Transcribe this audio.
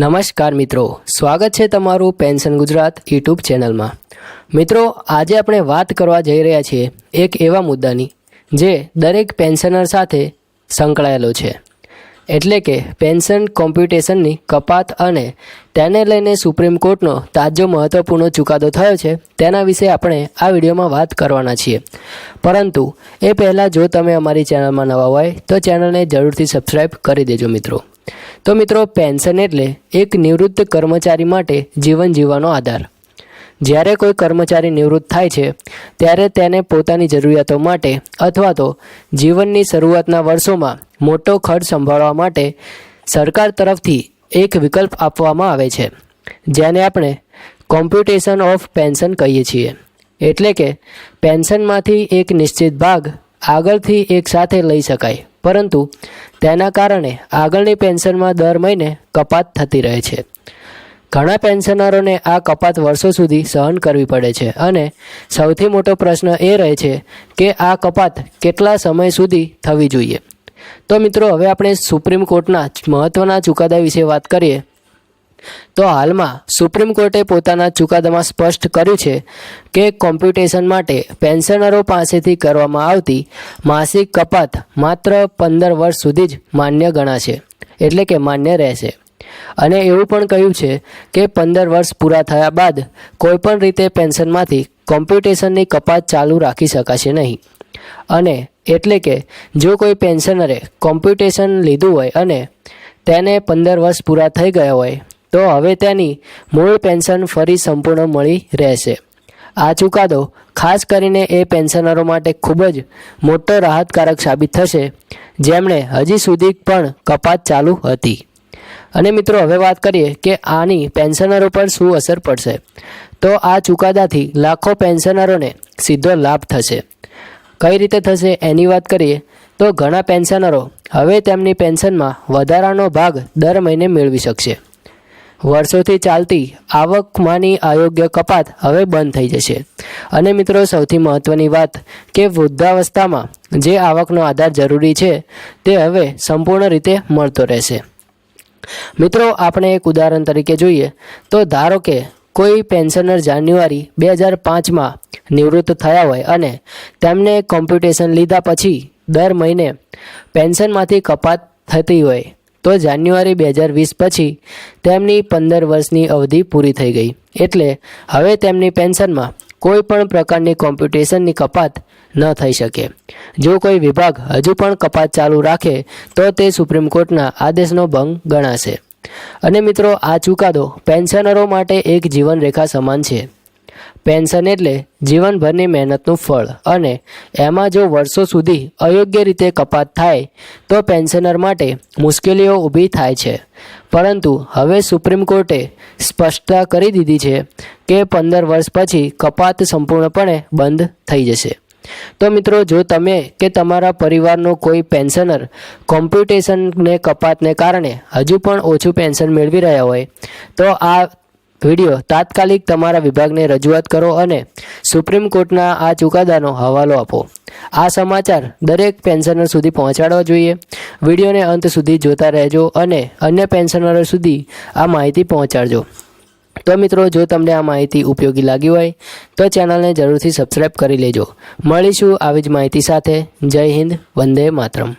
નમસ્કાર મિત્રો. સ્વાગત છે તમારું પેન્શન ગુજરાત યુટ્યુબ ચેનલમાં. મિત્રો, આજે આપણે વાત કરવા જઈ રહ્યા છીએ એક એવા મુદ્દાની, જે દરેક પેન્શનર સાથે સંકળાયેલો છે. એટલે કે પેન્શન કોમ્પ્યુટેશનની કપાત અને તેને લઈને સુપ્રીમ કોર્ટનો તાજો મહત્વપૂર્ણ ચુકાદો થયો છે, તેના વિશે આપણે આ વિડીયોમાં વાત કરવાના છીએ. પરંતુ એ પહેલાં જો તમે અમારી ચેનલમાં નવા હોય, તો ચેનલને જરૂરથી સબસ્ક્રાઈબ કરી દેજો મિત્રો. તો મિત્રો, પેન્શન એટલે એક નિવૃત્ત કર્મચારી માટે જીવન જીવવાનો આધાર. જ્યારે કોઈ કર્મચારી નિવૃત્ત થાય છે, ત્યારે તેને પોતાની જરૂરિયાતો માટે અથવા તો જીવનની શરૂઆતના વર્ષોમાં મોટો ખર્ચ સંભાળવા માટે સરકાર તરફથી એક વિકલ્પ આપવામાં આવે છે, જેને આપણે કોમ્પ્યુટેશન ઓફ પેન્શન કહીએ છીએ. એટલે કે પેન્શનમાંથી એક નિશ્ચિત ભાગ આગળથી એક સાથે લઈ શકાય. પરંતુ તેના કારણે આગળની પેન્શનમાં દર મહિને કપાત થતી રહે છે. ઘણા પેન્શનરોને આ કપાત વર્ષો સુધી સહન કરવી પડે છે અને સૌથી મોટો પ્રશ્ન એ રહે છે કે આ કપાત કેટલા સમય સુધી થવી જોઈએ. તો મિત્રો, હવે આપણે સુપ્રીમ કોર્ટના મહત્ત્વના ચુકાદા વિશે વાત કરીએ. તો હાલમાં સુપ્રીમ કોર્ટે પોતાના ચુકાદામાં સ્પષ્ટ કર્યું છે કે કોમ્પ્યુટેશન માટે પેન્શનરો પાસેથી કરવામાં આવતી માસિક કપાત માત્ર પંદર વર્ષ સુધી જ માન્ય ગણાશે, એટલે કે માન્ય રહેશે. અને એવું પણ કહ્યું છે કે પંદર વર્ષ પૂરા થયા બાદ કોઈપણ રીતે પેન્શનમાંથી કોમ્પ્યુટેશનની કપાત ચાલુ રાખી શકાશે નહીં. અને એટલે કે જો કોઈ પેન્શનરે કોમ્પ્યુટેશન લીધું હોય અને તેને પંદર વર્ષ પૂરા થઈ ગયા હોય તો હવે તેની મૂળ પેન્શન ફરી સંપૂર્ણ મળી રહેશે. આ ચુકાદો ખાસ કરીને એ પેન્શનરો માટે ખૂબ જ મોટો રાહતકારક સાબિત થશે, જેમણે હજી સુધી પણ કપાત ચાલુ હતી. અને મિત્રો, હવે વાત કરીએ કે આની પેન્શનરો પર શું અસર પડશે. તો આ ચુકાદાથી લાખો પેન્શનરોને સીધો લાભ થશે. કઈ રીતે થશે એની વાત કરીએ, તો ઘણા પેન્શનરો હવે તેમની પેન્શનમાં વધારાનો ભાગ દર મહિને મેળવી શકશે. વર્ષોથી ચાલતી આવકમાંની અયોગ્ય કપાત હવે બંધ થઈ જશે. અને મિત્રો, સૌથી મહત્ત્વની વાત કે વૃદ્ધાવસ્થામાં જે આવકનો આધાર જરૂરી છે, તે હવે સંપૂર્ણ રીતે મળતો રહેશે. મિત્રો, આપણે એક ઉદાહરણ તરીકે જોઈએ તો ધારો કે કોઈ પેન્શનર જાન્યુઆરી બે હજાર પાંચમાં નિવૃત્ત થયા હોય અને તેમને કોમ્પ્યુટેશન લીધા પછી દર મહિને પેન્શનમાંથી કપાત થતી હોય તો જાન્યુઆરી બે હજાર વીસ પછી તેમની પંદર વર્ષની અવધિ પૂરી થઈ ગઈ. એટલે હવે તેમની પેન્શનમાં કોઈ પણ પ્રકારની કોમ્પ્યુટેશનની કપાત ન થઈ શકે. જો કોઈ વિભાગ હજુ પણ કપાત ચાલુ રાખે, તો તે સુપ્રીમ કોર્ટના આદેશનો ભંગ ગણાશે. અને મિત્રો, આ ચુકાદો પેન્શનરો માટે એક જીવનરેખા સમાન છે. પેન્શન એટલે જીવનભરની મહેનતનું ફળ. અને એમાં જો વર્ષો સુધી અયોગ્ય રીતે કપાત થાય, તો પેન્શનર માટે મુશ્કેલીઓ ઊભી થાય છે. પરંતુ હવે સુપ્રીમ કોર્ટે સ્પષ્ટતા કરી દીધી છે કે પંદર વર્ષ પછી કપાત સંપૂર્ણપણે બંધ થઈ જશે. તો મિત્રો, જો તમે કે તમારા પરિવારનો કોઈ પેન્શનર કોમ્પ્યુટેશનને કપાતને કારણે હજુ પણ ઓછું પેન્શન મેળવી રહ્યા હોય, તો આ વીડિયો તાત્કાલિક તમારા વિભાગને રજૂઆત કરો અને સુપ્રીમ કોર્ટના આ ચુકાદાનો હવાલો આપો. આ સમાચાર દરેક પેન્શનર સુધી પહોંચાડવા જોઈએ. વિડીયોને અંત સુધી જોતા રહેજો અને અન્ય પેન્શનરો સુધી આ માહિતી પહોંચાડજો. તો મિત્રો, જો તમને આ માહિતી ઉપયોગી લાગી હોય, તો ચેનલને જરૂરથી સબસ્ક્રાઈબ કરી લેજો. મળીશું આવી જ માહિતી સાથે. જય હિન્દ, વંદે માતરમ.